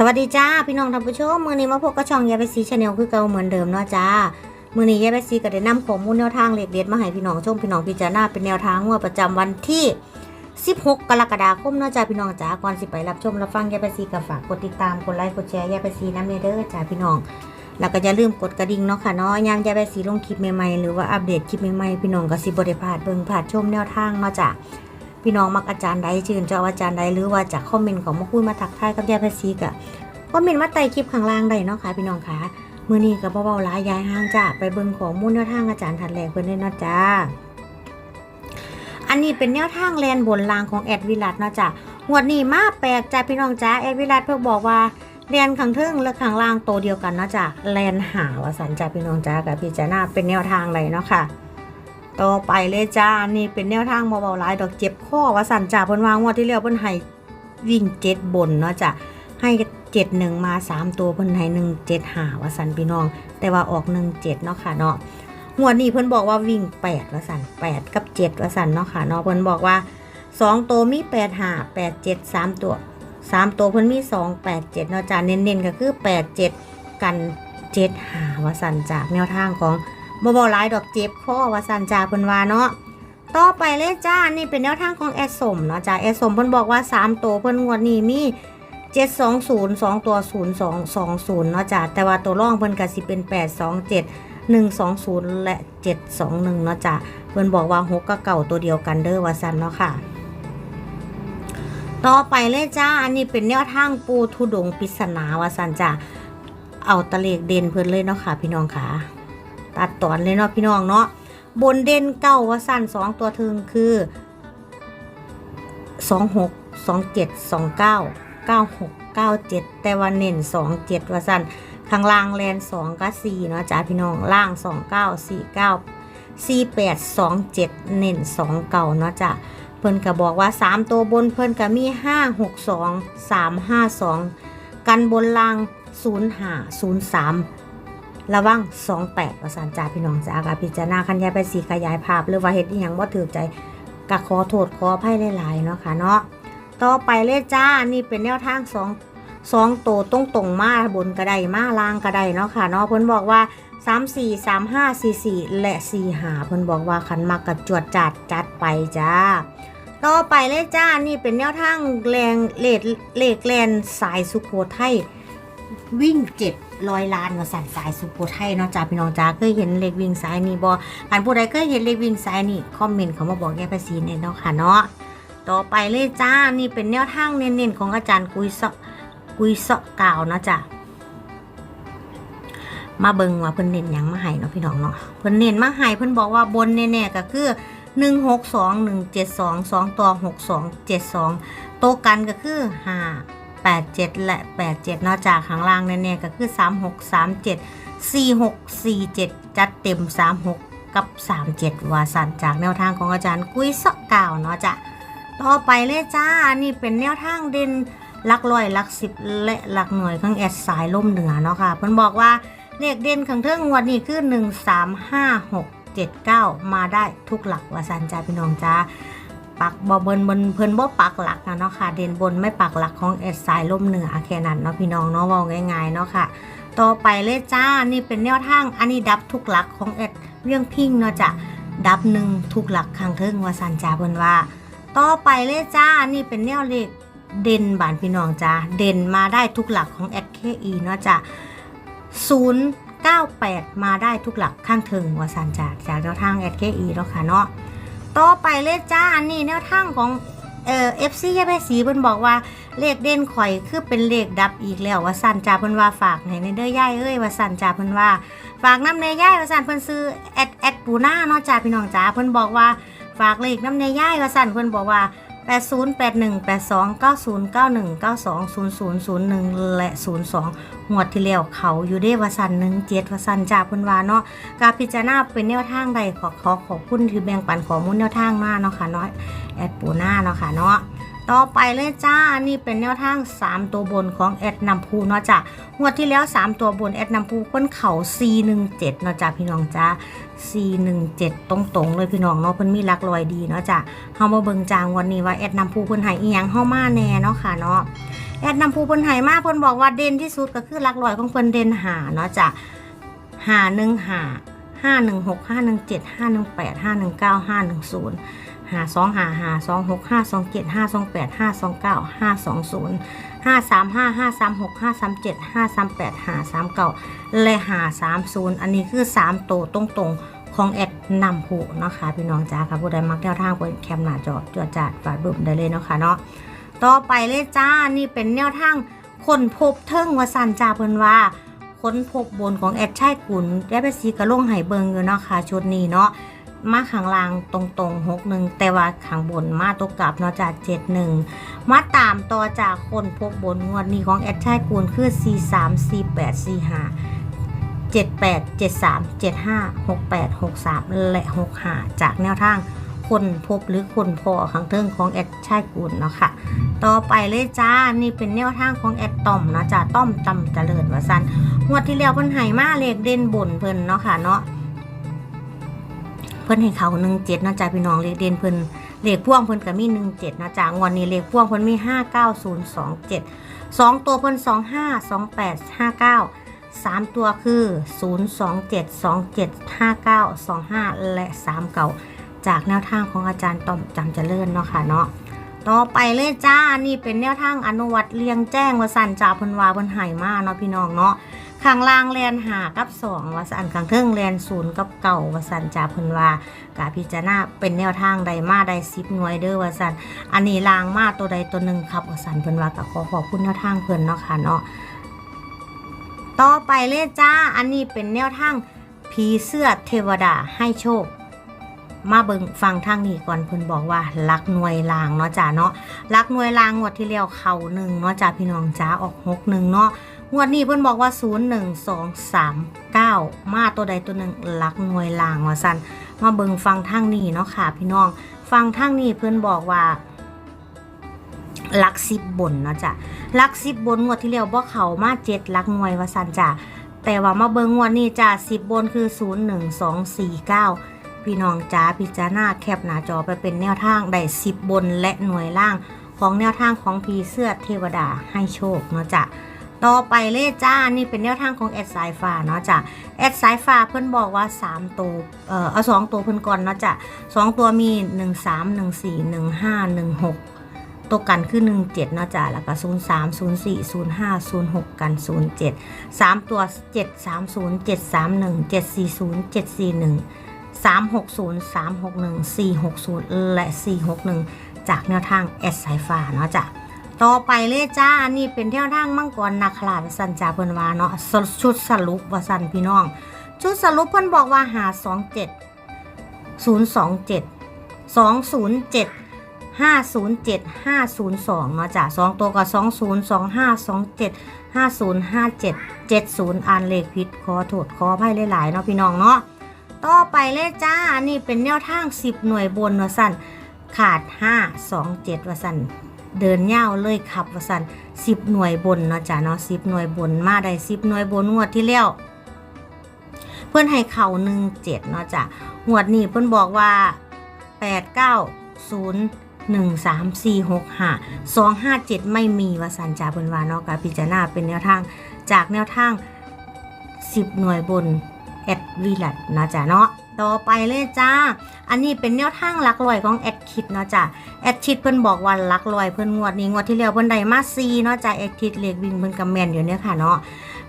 สวัสดีจ้าพี่น้องท่านผู้ชมมือนี้มาพบกับช่องยายไปซีชาแนลคือเก่าเหมือนเดิมเนาะจ้ามือนี้ยายไปซีก็ได้นำข้อมูลแนวทางเลขเด็ดมาให้พี่น้องชมพี่น้องพิจารณาเป็นแนวทางงวดประจำวันที่ 16 กรกฎาคมเนาะจ้าพี่น้องจ้าก่อนสิไปรับชมรับฟังยายไปซีก็ฝากกดติดตามกดไลค์กดแชร์ยายไปซีน้ำเนเด้อจ้าพี่น้อง แล้วก็อย่าลืมกดกระดิ่งเนาะค่ะเนาะยามยายไปซีลงคลิปใหม่ๆหรือว่าอัปเดตคลิปใหม่ๆพี่น้องก็สิบ่ได้พลาดเบิ่งพลาดชมแนวทางเนาะจ้า พี่น้องมักอาจารย์ใดชื่นเจ้าอาจารย์ใดหรือว่าจากคอมเมนต์ของมาคุยมาทักทายกับยายภาษีกะคอมเมนต์มาใต้คลิปข้างล่างได้เนาะค่ะพี่น้องค่ะมื้อนี้ก็บ่เว้าหลายยายห่างจ้าไปเบิ่งของมูลแนวทางอาจารย์ทัดแลกเพิ่อนเลยนะจ้าอันนี้เป็นแนวทางแลนบนรางของแอดวิลัดเนาะจ้างวดนี้มาแปลกจ้าพี่น้องจ้าแอดวิลัดเพิ่นบอกว่าแลนข้างเทิงและข้างล่างโตเดียวกันเนาะจ้าแลนหาวสันจ้าพี่น้องจ้ากับพี่จ้ารณาเป็นแนวทางเลยเนาะค่ะ ต่อไปเลยจ้า นี่เป็นแนวทางเบาๆหลายดอกเจ็บข้อว่าสันจ่าเพิ่นวางงวดที่แล้วเพิ่นให้วิ่งเจ็ดบนเนาะจ้ะให้เจ็ดหนึ่งมาสามตัวเพิ่นให้หนึ่งเจ็ดหาว่าสันพี่น้อง แต่ว่าออกหนึ่งเจ็ดเนาะค่ะเนาะงวดนี้เพิ่นบอกว่าวิ่งแปดว่าสันแปดกับเจ็ดว่าสันเนาะค่ะเนาะเพิ่นบอกว่าสองตัวมีแปดหาแปดเจ็ดสามตัวสามตัวเพิ่นมีสองแปดเจ็ดเนาะจ้ะเน้นๆก็คือแปดเจ็ดกันเจ็ดหาว่าสันจากแนวทางของ บ่บ่หลายดอกเจ็บข้อว่าสันจาเพิ่นว่าเนาะต่อไปเลยจ้า นี่เป็นแนวทางของแอดสมเนาะจ้าแอดสมเพิ่นบอกว่า 3 ตัวเพิ่นงวดนี้มี 720 2 ตัว 0220 เนาะจ้าแต่ว่าตัวร่องเพิ่นก็สิเป็น 827 120 และ 721 เนาะจ้าเพิ่นบอกว่า6กับเก่าตัวเดียวกันเด้อว่าซั่นเนาะค่ะ ต่อไปเลยจ้า อันนี้เป็นแนวทางปูทุดงปริศนาว่าซั่นจ้าเอาตะเลขเด่นเพิ่นเลยเนาะค่ะ พี่น้องค่ะ ตัดตอนเลยเนาะพี่น้องเนาะบนเด่นเก้าว่าสั้นสองตัวถึงคือสองหกสองเจ็ดสองเก้าเก้าหกเก้าเจ็ดแต่ว่าเน้นสองเจ็ดว่าสั้นข้างล่างแลนสองกับสี่เนาะจ้าพี่น้องล่างสองเก้าสี่เก้าสี่แปดสองเจ็ดเน้นสองเก่าเนาะจ้าเพิ่นก็บอกว่าสามตัวบนเพิ่นก็มีห้าหกสองสามห้าสองกันบนล่างศูนย์ห้าศูนย์สาม ระวัง28ประสานจ่าพี่น้องจ้ากาพิจารณาคันยายไปสีขยายภาพ หรือว่าเฮ็ดอีหยังบ่ถือใจกะขอโทษขออภัยหลายๆเนาะค่ะเนาะต่อไปเลยจ้านี่เป็นแนวทางสองสองโตวตรงตรงมาบนกระไดมาล่างกระไดเนาะค่ะเนาะเพิ่นบอกว่า 3 4 3 5 4 4 และ4หาเพิ่นบอกว่าคันมักกระจวดจัดจัดไปจ้า ต่อไปเลยจ้านี่เป็นแนวทางแรงเลดเลขแลนสายสุโขทัยวิ่งเจ็ด ร้อยล้านมาสันสายสุโขทัยเนาะจ้าพี่น้องจ้าเคยเห็นเลขวิ่งสายนี่บออันผู้ใดเคยเห็นเลขวิ่งสายนี่คอมเมนต์เขามาบอกแกภาษีเนี่ยเนาะค่ะเนาะต่อไปเลยจ้านี่เป็นแนวทางเน้นๆของอาจารย์กุยเซาะกุยเซาะกล่าวเนาะจ้ามาเบิ่งว่าเพิ่นเน้นยังมาให้เนาะพี่น้องเนาะเพิ่นเน้นมาให้เพิ่นบอกว่าบนแน่ๆก็คือหนึ่งหกสองหนึ่งเจ็ดสองสองตัวหกสองเจ็ดสองโตวกันก็คือห้า 87 และ 87เนอกจากข้างล่างแน่ๆก็คือ 36 37 46 47 จัดเต็ม 36 กับ 37 วาสันจากแนวทางของอาจารย์กุ้ยสะกาวเนาะจ้ะต่อไปเลยจ้า นี่เป็นแนวทางเด่นหลักร้อยหลักสิบและหลักหน่วยข้างแอดสายล่มเหนือเนาะค่ะเพิ่นบอกว่าเลขเด่นข้างเทิงงวดนี้คือ 1 3 5 6 7 9 มาได้ทุกหลักวาสันจ้าพี่น้องจ้า ปักบอเบินบนเพิ่นบ่ปักหลักนะเนาะค่ะ เด่นบนไม่ปักหลักของเอ็ดสายล่มเหนือแค่นั้นเนาะพี่น้องเนาะเว้าง่ายๆเนาะค่ะ ต่อไปเลยจ้านี่เป็นแนวทางอันนี้ดับทุกหลักของเอ็ดเรื่องพิงเนาะจ้ะดับหนึ่งทุกหลักข้างเทิงว่าสันจ้าเพิ่นว่า ต่อไปเลยจ้านี่เป็นแนวเลขเด่นบานพี่น้องจ้าเด่นมาได้ทุกหลักของ SKE เนาะจ้ะ098 มาได้ทุกหลักข้างเทิงวาสันจ้าจากแนวทาง SKE เนาะค่ะเนาะ ต่อไปเลยจ้าอันนี้แนวทางของเอ่อฟซียาแพสีเพิ่นบอกว่าเลขเด่นข่อยคือเป็นเลขดับอีกแล้วว่าสั่นจ่าเพิ่นว่าฝากให้ในเด้อย่ายเอ้ยว่าสั่นจ่าเพิ่นว่า ฝากน้ำในย่ายว่าสั่นเพิ่นซื้อแอดแอดปูหน้าเนาะจ่าพี่น้องจ่าเพิ่นบอกว่าฝากเลขน้ำในย่ายว่าสั่นเพิ่นบอกว่า 8081 82 90 91 92 0001 และ 02 หวดที่แล้วเขาอยู่ได้วสันหนึ่งเจ็ดวสันจ้าเพิ่นว่าเนาะการพิจารณาเป็นแนวทางใดขอขอขอบคุณที่แบ่งปันข้อมูลแนวทางมาเนาะค่ะเนาะแอดปูหน้าเนาะค่ะเนาะ ต่อไปเลยจ้า นี่เป็นแนวทาง 3 ตัวบนของแอดนำพูเนาะจ้ะงวดที่แล้ว 3 ตัวบนแอดนำพูค้นเข่า C17 เนาะจ้ะพี่น้องจ้า C17 ตรงๆ เลยพี่น้องเนาะเพิ่นมีหลักลอยดีเนาะจ้ะเฮามาเบิ่งจางวันนี้ว่าแอดนำพูเพิ่นให้อีหยังเฮามาแน่เนาะค่ะเนาะ แอดนำผู้เพิ่นให้มาเพิ่นบอกว่าเด่นที่สุดก็คือหลักรอยของเพิ่นเด่นหาเนาะจ้ะหาหนึ่งหาห้าหนึ่งหกห้าหนึ่งเจ็ดห้าหนึ่งแปดห้าหนึ่งเก้าห้าหนึ่งศูนย์ หาสองหาหาสองหกห้าสองเจ็ดห้าสองแปดห้าสองเก้าห้าสองศูนย์ห้าสามห้าห้าสามหกห้าสามเจ็ดห้าสามแปดหาสามเก้าและหาสามศูนย์อันนี้คือสามโตวตรงๆของแอดนำผู้นะคะพี่น้องจ้าค่ะผู้ใดมักแนวทางเปิดแคมหน้าจอจวดจัดฝาบึ้มได้เลยเนาะค่ะเนาะต่อไปเลยจ้านี่เป็นแนวทางคนพบเทิงวสันจ้าเพิ่นว่าค้นพบบนของแอดชัยกุลได้ไปสีกระลงไห้เบิงอยู่เนาะค่ะชุดนี้เนาะ มาข้างล่างตรงๆหกหนึ่งแต่ว่าข้างบนมาตกกลับเนาะจากเจ็ดหนึ่งมาตามต่อจากคนพบบนงวดนี้ของแอดชัยกุลคือ4 3 4 8 4 5 7 8 7 3 7 5 6 8 6 3 และ 6 5 จากแนวทางคนพบหรือคนพอขังเทิงของแอดชายกุลเนาะค่ะ ต่อไปเลยจ้า นี่เป็นแนวทางของแอดต้อมเนาะจ้าต้อมตำเจริญวาสันงวดที่แล้วเพิ่นให้มาเลขเด่นบนเพิ่นเนาะค่ะเนาะ พิ่นให้เขาหนึ่งเจ็ดนะจ้าพี่น้องเลขเด่นเพิ่นเลขพ่วงเพิ่นก็มีหนึ่งเจ็ดนะจ้างวดนี้เลขพ่วงเพิ่นมีห้าเก้าศูนย์สองเจ็ดสองตัวเพิ่นสองห้าสองแปดห้าเก้าสามตัวคือ0 2 7 2 7 5 9 2 5และ3เก่าจากแนวทางของอาจารย์ต้อมจำเจริญเนาะค่ะเนาะต่อไปเลยจ้า นี่เป็นแนวทางอนุวัตเรียงแจ้งวสันจ่าเพันวาเพันไหมาเนาะพี่น้องเนาะ ข้างล่างแลนหากับสองวสันข้างเทิงแลนศูนย์กับเก่าวสันจ่าเพันวากาพิจารณาเป็นแนวทางใดมาใดซิปหน่วยเด้อวสันอันนี้ลางมาตัวใดตัวหนึ่งครับวสันเพิ่นว่าก็ขอขอบคุณแนวทางเพิ่นเนาะค่ะเนาะต่อไปเลยจ้าอันนี้เป็นแนวทางผีเสื้อเทวดาให้โชค มาเบิงฟังทางนี้ก่อนเพิ่นบอกว่าลักหน่วยลางเนาะจ้าเนาะลักหน่วยลางงวดที่แล้วเข่าหนึ่งเนาะจ้าพี่น้องจ้าออกหกหนึ่งเนาะ งวดนี้เพิ่อนบอกว่าศูนย์หนึ่งสองสามเก้ามาตัวใดตัวหนึ่งลักหน่วยลางว่าสันมาเบิงฟังทางนี้เนาะค่ะ พี่น้องฟังทางนี้เพิ่อนบอกว่าลักสิบบนเนาะจ้ะลักสิบบนงวดที่แล้วบ่เขามาเจ็ดลักหน่วยว่าสันจ้ะแต่ว่ามาเบิงงวดนี้จ้ะสิบบนคือศูนย์หนึ่งสองสี่เก้าพี่น้องจ้าพิจารณาแคปหน้าจอไปเป็นแนวทางได้สิบบนและหน่วยล่างของแนวทางของพีเสื้อเทวดาให้โชคเนาะจ้ะ ต่อไปเลยจ้า นี่เป็นแนวทางของแอดสายฟ้าเนาะจ้ะแอดสายฟ้าเพิ่อนบอกว่า 3 ตัวเอ่อเอา2ตัวเพิ่อนก่อนเนาะจ้ะสองตัวมี 1 3 1 4 1 5 1 6 ตัวกันคือ 17เนาะจ้ะแล้วก็ 0 3 0 4 0 5 0 6 กัน 0 7 3 ตัว 7 3 0 7 3 1 7 4 0 7 4 1 3 6 0 3 6 1 4 6 0 และ 4 6 1 จากแนวทางแอดสายฟ้าเนาะจ้ะ ต่อไปเลยจ้าอันี่เป็นแนวทางมังกรนาคราชสันจาเพิ่นว่าเนาะชุดสรุปว่าสันพี่น้อง ชุดสรุปเพิ่นบอกว่าหาสองเจ็ดศูนย์สองเจ็ดสองศูนย์เจ็ดห้าศูนย์เจ็ดห้าศูนย์สองเนาะจ้ะสองตัวก็สองศูนย์สองห้าสองเจ็ดห้าศูนย์ห้าเจ็ดเจ็ดศูนย์อ่านเลขผิดขอโทษขออภัยหลายๆเนาะพี่น้องเนาะต่อไปเลยจ้าอันี่เป็นแนวทางสิบหน่วยบนว่าะสันขาดห้าสองเจ็ดว่าสัน เดินเย่าวเลยขับว่าสันสิบหน่วยบนเนาะจ้ะเนาะสิบหน่วยบนมาได้สิบหน่วยบนงวดที่แล้วเพื่อนให้เข่าหนึ่งเจ็ดเนาะจ้ะงวดนี้เพื่อนบอกว่าแปดเก้าศูนย์หนึ่งสามสี่หกห้าสองห้าเจ็ดไม่มีว่าสันจ่าเพื่อนว่าเนาะกับพิจารณาเป็นแนวทางจากแนวทางสิบหน่วยบนแอดวิลัดเนาะจ้ะเนาะ ต่อไปเลยจ้า อันนี้เป็นแนวทางลักลอยของแอดคิดเนาะจ้ะแอดชิดเพิ่นบอกว่าลักลอยเพิ่นงวดนี้งวดที่แล้วเพิ่นได้มา4เนาะจ้ะแอดชิดเลขวิ่งเพิ่นก็แมนอยู่เนี่ยค่ะเนาะ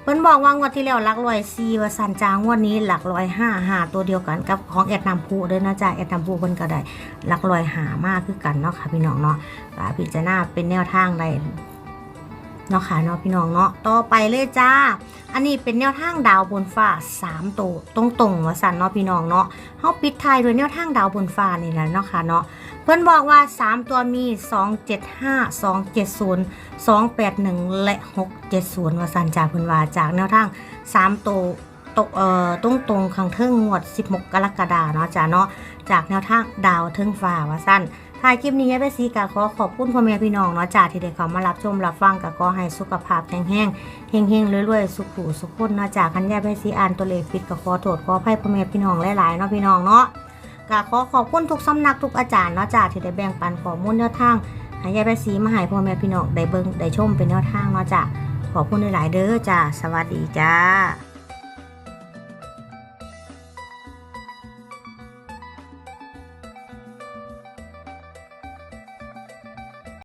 เพิ่นบอกว่างวดที่แล้วหลักลอย4ว่าสันจางวดนี้หลักลอย5 5ตัวเดียวกันกับของแอดนำผู้เด้อนะจ้ะแอดนำผู้เพิ่นก็ได้หลักลอยหามากคือกันเนาะค่ะพี่น้องเนาะพิจารณาเป็นแนวทางได้ เนาะค่ะเนาะพี่น้องเนาะต่อไปเลยจ้า อันนี้เป็นแนวทางดาวบนฟ้า3ตัวตรงๆว่าสันเนาะพี่น้องเนาะเฮาปิดท้ายด้วยแนวทางดาวบนฟ้านี่แหละเนาะค่ะเนาะเพื่อนบอกว่า 3 ตัวมี 275 270 281 และ 670ว่าสันจาเพื่อนว่าจากแนวทาง3ตัวตกเอ่อตรงตรงข้งเทิงงวด 16 กรกฎาเนาะจ้าเนาะจากแนวทางดาวเทิงฟ้าว่าสั้น ถ่ายคลิปนี้ให้ไปซีกาขอขอบคุณพ่อแม่พี่น้องเนาะจ้าที่ได้เข้ามารับชมรับฟังกะก็ให้สุขภาพแข็งแรงเฮงเฮงๆรวยๆสุขุสุขคนเนาะจ้าคันแย่ไปซีอ่านตัวเลขผิดก็ขอโทษขออภัยพ่อแม่พี่น้องหลายๆเนาะพี่น้องเนาะก็ขอขอบคุณทุกสำนักทุกอาจารย์เนาะจ้าที่ได้แบ่งปันข้อมูลแนวทางให้ยายแปดสีมาให้พ่อแม่พี่น้องได้เบิ่งได้ชมเป็นแนวทางเนาะจ้ะขอบคุณหลายๆเด้อจ้าสวัสดีจ้า